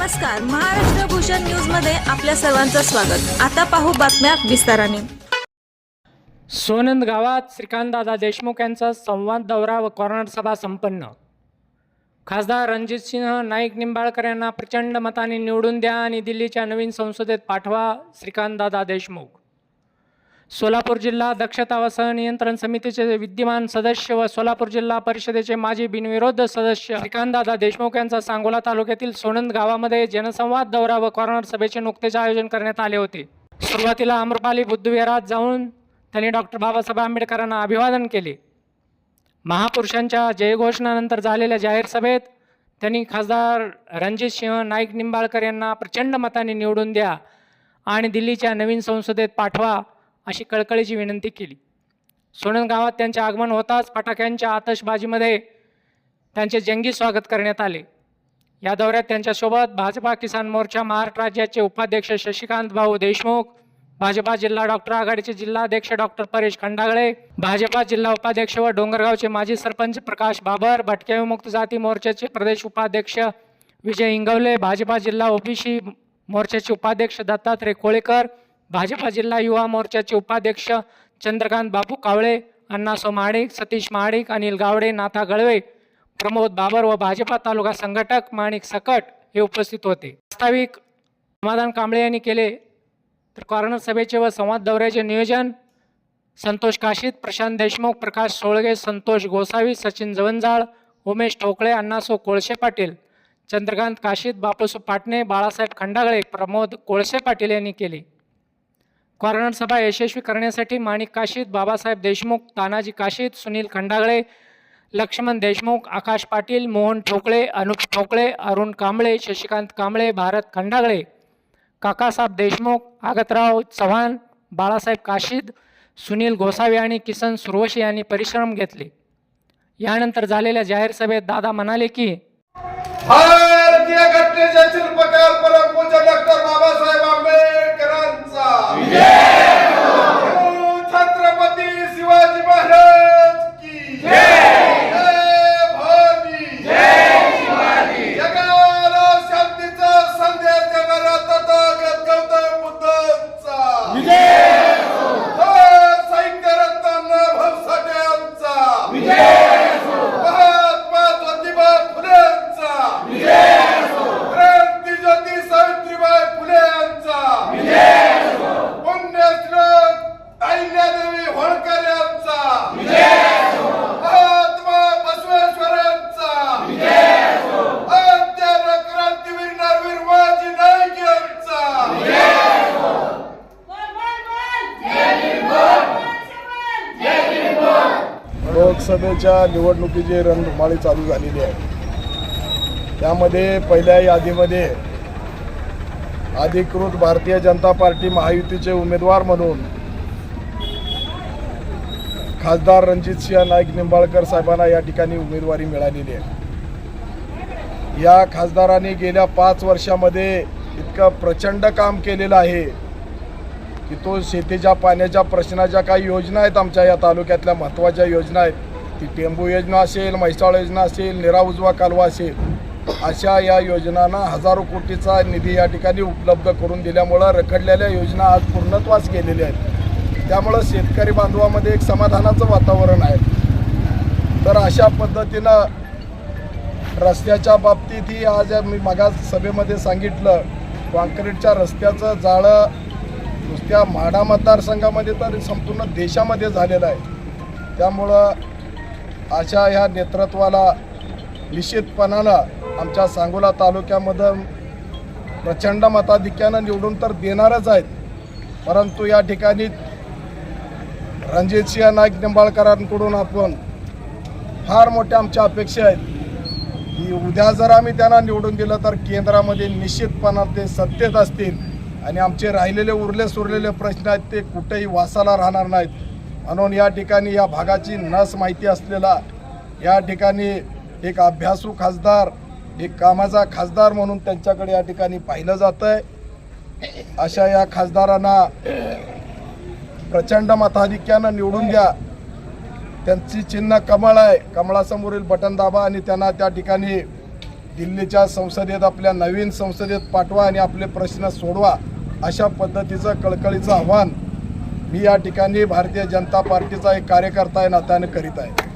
नमस्कार. महाराष्ट्र भूषण न्यूजमध्ये आपल्या सर्वांचं स्वागत. आता पाहू बातम्या विस्ताराने. सोनंद गावात श्रीकांतदादा देशमुख यांचा संवाद दौरा व कॉर्नर सभा संपन्न. खासदार रणजित सिंह नाईक निंबाळकर यांना प्रचंड मताने निवडून द्या आणि दिल्लीच्या नवीन संसदेत पाठवा श्रीकांतदादा देशमुख. सोलापूर जिल्हा दक्षता व सहनियंत्रण समितीचे विद्यमान सदस्य व सोलापूर जिल्हा परिषदेचे माजी बिनविरोध सदस्य श्रीकांतदादा देशमुख यांचा सांगोला तालुक्यातील सोनंद गावामध्ये जनसंवाद दौरा व कॉर्नर सभेचे नुकतेच आयोजन करण्यात आले होते. सुरुवातीला अमरपाली बुद्धविहारात जाऊन त्यांनी डॉक्टर बाबासाहेब आंबेडकरांना अभिवादन केले. महापुरुषांच्या जयघोषणानंतर झालेल्या जाहीर सभेत त्यांनी खासदार रणजित सिंह नाईक निंबाळकर यांना प्रचंड मताने निवडून द्या आणि दिल्लीच्या नवीन संसदेत पाठवा अशी कळकळीची विनंती केली. सोनन गावात त्यांचे आगमन होताच फटाक्यांच्या आतषबाजीमध्ये त्यांचे जंगी स्वागत करण्यात आले. या दौऱ्यात त्यांच्यासोबत भाजपा किसान मोर्चा महाराष्ट्र राज्याचे उपाध्यक्ष शशिकांत भाऊ देशमुख भाजपा जिल्हा डॉक्टर आघाडीचे जिल्हाध्यक्ष डॉक्टर परेश खंडागळे भाजपा जिल्हा उपाध्यक्ष व डोंगरगावचे माजी सरपंच प्रकाश बाबर भटके विमुक्त जाती मोर्चाचे प्रदेश उपाध्यक्ष विजय इंगवले भाजपा जिल्हा ओबीसी मोर्चाचे उपाध्यक्ष दत्तात्रय कोळेकर भाजपा जिल्हा युवा मोर्चाचे उपाध्यक्ष चंद्रकांत बापू कावळे अण्णासो माणिक सतीश माणिक अनिल गावडे नाथा गळवे प्रमोद बाबर व भाजपा तालुका संघटक माणिक सकट हे उपस्थित होते. वास्तविक समाधान कांबळे यांनी केले तर कॉर्नर सभेचे व संवाद दौऱ्याचे नियोजन संतोष काशीत प्रशांत देशमुख प्रकाश सोळगे संतोष गोसावी सचिन जवंजाळ उमेश ठोकळे अण्णासो कोळशे पाटील चंद्रकांत काशीत बापूसो पाटणे बाळासाहेब खंडागळे प्रमोद कोळशे पाटील यांनी केले. कॉर्नर सभा यशस्वी करण्यासाठी माणिक काशीद बाबासाहेब देशमुख तानाजी काशीद सुनील खंडागळे लक्ष्मण देशमुख आकाश पाटील मोहन ठोकळे अनुप ठोकळे अरुण कांबळे शशिकांत कांबळे भारत खंडागळे काकासाहेब देशमुख आगतराव चव्हाण बाळासाहेब काशीद सुनील गोसावी आणि किसन सुरवशी यांनी परिश्रम घेतले. यानंतर झालेल्या जाहीर सभेत दादा म्हणाले की भारतीय घटनेच्या शिल्पकार परमपूज्य डॉक्टर बाबासाहेब आंबेडकर लोकसभेच्या निवडणुकीची रणधुमाळी चालू झालेली आहे. त्यामध्ये पहिल्या यादीमध्ये अधिकृत भारतीय जनता पार्टी महायुतीचे उमेदवार म्हणून खासदार रणजितसिंह नाईक निंबाळकर साहेबांना या ठिकाणी उमेदवारी मिळालेली आहे. या खासदारांनी गेल्या पाच वर्षामध्ये इतकं प्रचंड काम केलेलं आहे की तो शेतीच्या पाण्याच्या प्रश्नाच्या काही योजना आहेत आमच्या या तालुक्यातल्या महत्त्वाच्या योजना आहेत. ती टेंबू योजना असेल म्हैसाळ योजना असेल निरा उजवा कालवा असेल अशा या योजनांना हजारो कोटीचा निधी या ठिकाणी उपलब्ध करून दिल्यामुळं रखडलेल्या योजना आज पूर्णत्वास गेलेल्या आहेत. त्यामुळं शेतकरी बांधवामध्ये एक समाधानाचं वातावरण आहे. तर अशा पद्धतीनं रस्त्याच्या बाबतीतही आज मी मागा सभेमध्ये सांगितलं कॉन्क्रीटच्या रस्त्याचं जाळं नुसत्या म्हाडा मतदारसंघामध्ये तर संपूर्ण देशामध्ये झालेलं आहे. त्यामुळं अशा ह्या नेतृत्वाला निश्चितपणानं आमच्या सांगोला तालुक्यामधून प्रचंड मताधिक्यानं निवडून तर देणारच आहेत. परंतु या ठिकाणी रणजितसिंह नाईक निंबाळकरांकडून आपण फार मोठ्या आमच्या अपेक्षा आहेत की उद्या जर आम्ही त्यांना निवडून दिलं तर केंद्रामध्ये निश्चितपणा ते सत्तेत असतील आणि आमचे राहिलेले उरले सुरलेले प्रश्न आहेत ते कुठेही वासाला राहणार नाहीत. म्हणून या ठिकाणी या भागाची नस माहिती असलेला या ठिकाणी एक अभ्यासू खासदार एक कामाचा खासदार म्हणून त्यांच्याकडे या ठिकाणी पाहिलं जातं आहे अशा या खासदारांना प्रचंड मताधिक्यानं निवडून द्या. त्यांची चिन्ह कमळ आहे. कमळासमोरील बटन दाबा आणि त्यांना त्या ठिकाणी दिल्लीच्या संसदेत आपल्या नवीन संसदेत पाठवा आणि आपले प्रश्न सोडवा अशा पद्धतीचं कळकळीचं आव्हान मी या ठिकाणी भारतीय जनता पार्टीचा एक कार्यकर्ता आहे नात्याने करीत आहे.